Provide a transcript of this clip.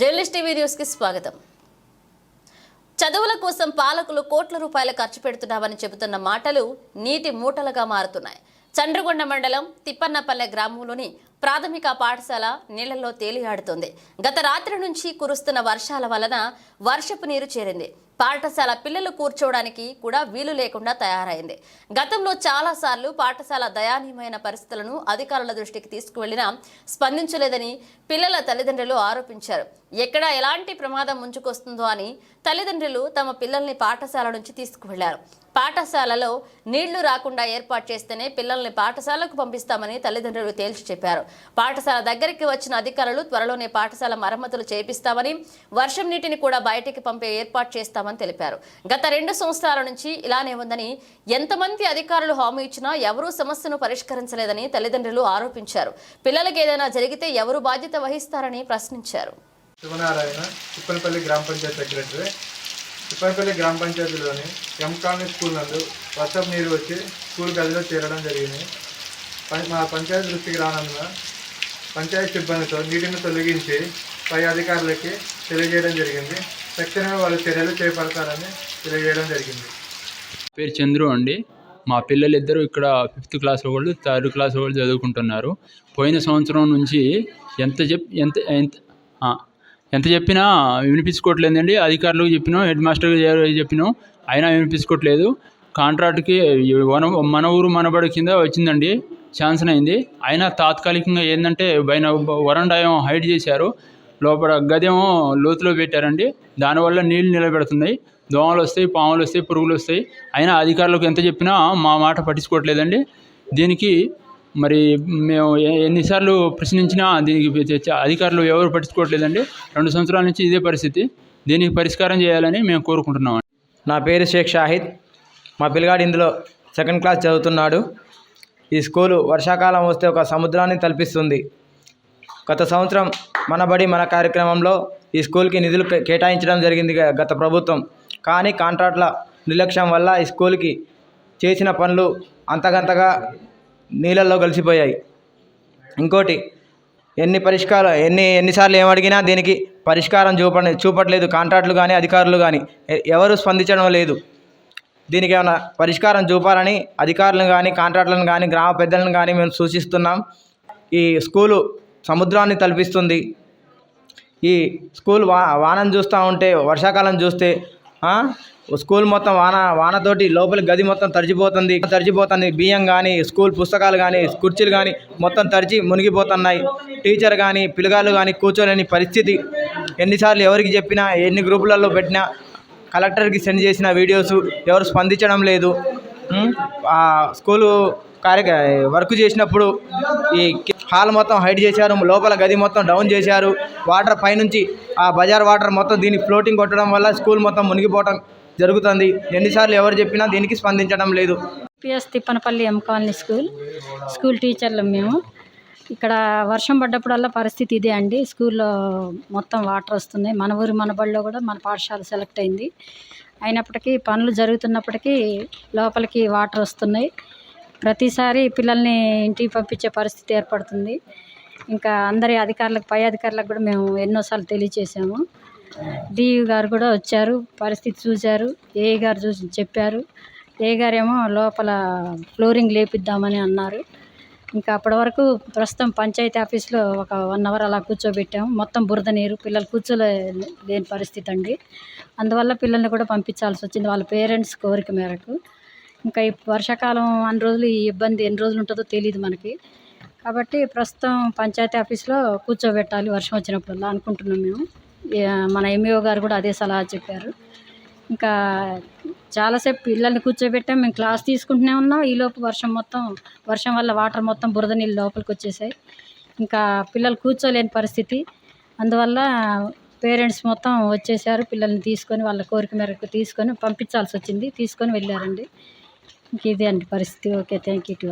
Journalist TV న్యూస్కి స్వాగతం. చదువుల కోసం పాలకులు కోట్ల రూపాయలు ఖర్చు పెడుతున్నామని చెబుతున్న మాటలు నీటి మూటలుగా మారుతున్నాయి. చండ్రగొండ మండలం తిప్పన్నపల్లె గ్రామంలోని ప్రాథమిక పాఠశాల నీళ్ళలో తేలియాడుతోంది. గత రాత్రి నుంచి కురుస్తున్న వర్షాల వలన వర్షపు నీరు చేరింది. పాఠశాల పిల్లలు కూర్చోవడానికి కూడా వీలు లేకుండా తయారైంది. గతంలో చాలా సార్లు పాఠశాల దయానీయమైన పరిస్థితులను అధికారుల దృష్టికి తీసుకువెళ్ళినా స్పందించలేదని పిల్లల తల్లిదండ్రులు ఆరోపించారు. ఎక్కడ ఎలాంటి ప్రమాదం ముంచుకొస్తుందో అని తల్లిదండ్రులు తమ పిల్లల్ని పాఠశాల నుంచి తీసుకువెళ్ళారు. పాఠశాలలో నీళ్ళు రాకుండా ఏర్పాటు చేస్తేనే పిల్లల్ని పాఠశాలకు పంపిస్తామని తల్లిదండ్రులు తేల్చి చెప్పారు. పాఠశాల దగ్గరికి వచ్చిన అధికారులు త్వరలోనే పాఠశాల మరమ్మతులు చేపిస్తామని వర్షం నీటిని కూడా బయటికి పంపే ఏర్పాటు చేస్తామని తెలిపారు. గత రెండు సంవత్సరాల నుంచి ఇలానే ఉందని ఎంతమంది అధికారులు హామీ ఇచ్చినా ఎవరూ సమస్యను పరిష్కరించలేదని తల్లిదండ్రులు ఆరోపించారు. పిల్లలకి ఏదైనా జరిగితే ఎవరు బాధ్యత వహిస్తారని ప్రశ్నించారు. శివనారాయణ తిప్పనపల్లి గ్రామ పంచాయతీ సెక్రటరీ తిప్పనపల్లి గ్రామ పంచాయతీలోని ఎం కాలనీ స్కూల్ నందు వర్షపు నీరు వచ్చి స్కూల్ గదిలో చేరడం జరిగింది. మా పంచాయతీ దృష్టికి రానందున పంచాయతీ సిబ్బందితో నీటిని తొలగించి పై అధికారులకి తెలియజేయడం జరిగింది. తక్షణమే వాళ్ళు చర్యలు చేపడతారని తెలియజేయడం జరిగింది. పేరు చంద్రు అండి. మా పిల్లలు ఇద్దరు ఇక్కడ ఫిఫ్త్ క్లాస్ వాళ్ళు థర్డ్ క్లాస్ వాళ్ళు చదువుకుంటున్నారు. పోయిన సంవత్సరం నుంచి ఎంత చెప్ ఎంత ఎంత ఎంత చెప్పినా వినిపించుకోవట్లేదండి. అధికారులకు చెప్పినాం హెడ్ మాస్టర్కి చెప్పినాం అయినా వినిపించుకోవట్లేదు. కాంట్రాక్ట్కి వన మన ఊరు మనబడి కింద వచ్చిందండి. ఛాన్సన్ అయింది అయినా తాత్కాలికంగా ఏంటంటే పైన వరండాయం హైడ్ చేశారు. లోపల గదేమో లోతులో పెట్టారండి. దానివల్ల నీళ్ళు నిలబెడుతున్నాయి. దోమలు వస్తాయి పాములు వస్తాయి పురుగులు వస్తాయి. అయినా అధికారులకు ఎంత చెప్పినా మా మాట పట్టించుకోవట్లేదండి. దీనికి మరి మేము ఎన్నిసార్లు ప్రశ్నించినా దీనికి అధికారులు ఎవరు పట్టించుకోవట్లేదండి. రెండు సంవత్సరాల నుంచి ఇదే పరిస్థితి. దీనికి పరిష్కారం చేయాలని మేము కోరుకుంటున్నాం నా పేరు షేక్ షాహిద్. మా పిల్లగాడు ఇందులో సెకండ్ క్లాస్ చదువుతున్నాడు. ఈ స్కూలు వర్షాకాలం వస్తే ఒక సముద్రాన్ని తలపిస్తుంది. గత సంవత్సరం మన బడి మన కార్యక్రమంలో ఈ స్కూల్కి నిధులు కేటాయించడం జరిగింది గత ప్రభుత్వం. కానీ కాంట్రాక్ట్ల నిర్లక్ష్యం వల్ల ఈ స్కూల్కి చేసిన పనులు అంతకంతగా నీళ్ళల్లో కలిసిపోయాయి ఇంకోటి ఎన్ని పరిష్కారం ఎన్ని ఎన్నిసార్లు ఏమడిగినా దీనికి పరిష్కారం చూప చూపట్లేదు కాంట్రాక్టులు కానీ అధికారులు కానీ ఎవరు స్పందించడం లేదు. దీనికి ఏమైనా పరిష్కారం చూపాలని అధికారులను కానీ కాంట్రాక్టులను కానీ గ్రామ పెద్దలను కానీ మేము సూచిస్తున్నాం. ఈ స్కూలు సముద్రాన్ని తలపిస్తుంది. ఈ స్కూల్ వా వానను చూస్తూ ఉంటే వర్షాకాలం చూస్తే స్కూల్ మొత్తం వాన వానతోటి లోపల గది మొత్తం తడిచిపోతుంది. తడిచిపోతుంది. బియ్యం కానీ స్కూల్ పుస్తకాలు కానీ కుర్చీలు కానీ మొత్తం తడిచి మునిగిపోతున్నాయి. టీచర్ కానీ పిల్లగాళ్ళు కానీ కూర్చోలేని పరిస్థితి. ఎన్నిసార్లు ఎవరికి చెప్పినా ఎన్ని గ్రూపులలో పెట్టినా కలెక్టర్కి సెండ్ చేసిన వీడియోస్ ఎవరు స్పందించడం లేదు. స్కూలు కార్య వర్క్ చేసినప్పుడు ఈ హాల్ మొత్తం హైడ్ చేశారు లోపల గది మొత్తం డౌన్ చేశారు. వాటర్ పైనుంచి ఆ బజార్ వాటర్ మొత్తం దీన్ని ఫ్లోటింగ్ కొట్టడం వల్ల స్కూల్ మొత్తం మునిగిపోవడం జరుగుతుంది. ఎన్నిసార్లు ఎవరు చెప్పినా దీనికి స్పందించడం లేదు. PS Thippanapalli M colony school school టీచర్లు మేము. ఇక్కడ వర్షం పడ్డప్పుడల్లా పరిస్థితి ఇదే అండి. స్కూల్లో మొత్తం వాటర్ వస్తున్నాయి. మన ఊరు మన బడిలో కూడా మన పాఠశాల సెలెక్ట్ అయింది. అయినప్పటికీ పనులు జరుగుతున్నప్పటికీ లోపలికి వాటర్ వస్తున్నాయి. ప్రతిసారి పిల్లల్ని ఇంటికి పంపించే పరిస్థితి ఏర్పడుతుంది. ఇంకా అందరి అధికారులకు పై అధికారులకు కూడా మేము ఎన్నోసార్లు తెలియచేసాము డిఈ గారు కూడా వచ్చారు పరిస్థితి చూశారు ఏఈ గారు చూసి చెప్పారు. ఏ గారేమో లోపల ఫ్లోరింగ్ లేపిద్దామని అన్నారు. ఇంకా అప్పటి వరకు ప్రస్తుతం పంచాయతీ ఆఫీస్లో ఒక వన్ అవర్ అలా కూర్చోబెట్టాము. మొత్తం బురద నీరు పిల్లలు కూర్చోలే లేని పరిస్థితి అండి. అందువల్ల పిల్లల్ని కూడా పంపించాల్సి వచ్చింది. వాళ్ళ పేరెంట్స్ కోరిక మేరకు. ఇంకా ఈ వర్షాకాలం అన్ని రోజులు ఈ ఇబ్బంది ఎన్ని రోజులు ఉంటుందో తెలియదు మనకి. కాబట్టి ప్రస్తుతం పంచాయతీ ఆఫీస్లో కూర్చోబెట్టాలి వర్షం వచ్చినప్పుడల్లా అనుకుంటున్నాం మేము. మన ఎంఈఓ గారు కూడా అదే సలహా చెప్పారు. ఇంకా చాలాసేపు పిల్లల్ని కూర్చోబెట్టాం. మేము క్లాస్ తీసుకుంటూనే ఉన్నాం. ఈలోపు వర్షం మొత్తం వర్షం వల్ల వాటర్ మొత్తం బురద నీళ్ళు లోపలికి వచ్చేసాయి. ఇంకా పిల్లలు కూర్చోలేని పరిస్థితి. అందువల్ల పేరెంట్స్ మొత్తం వచ్చేసారు. పిల్లల్ని తీసుకొని వాళ్ళ కోరిక మేరకు తీసుకొని పంపించాల్సి వచ్చింది. తీసుకొని వెళ్ళారండి. ఇంక ఇదే అండి పరిస్థితి ఓకే థ్యాంక్ యూ టు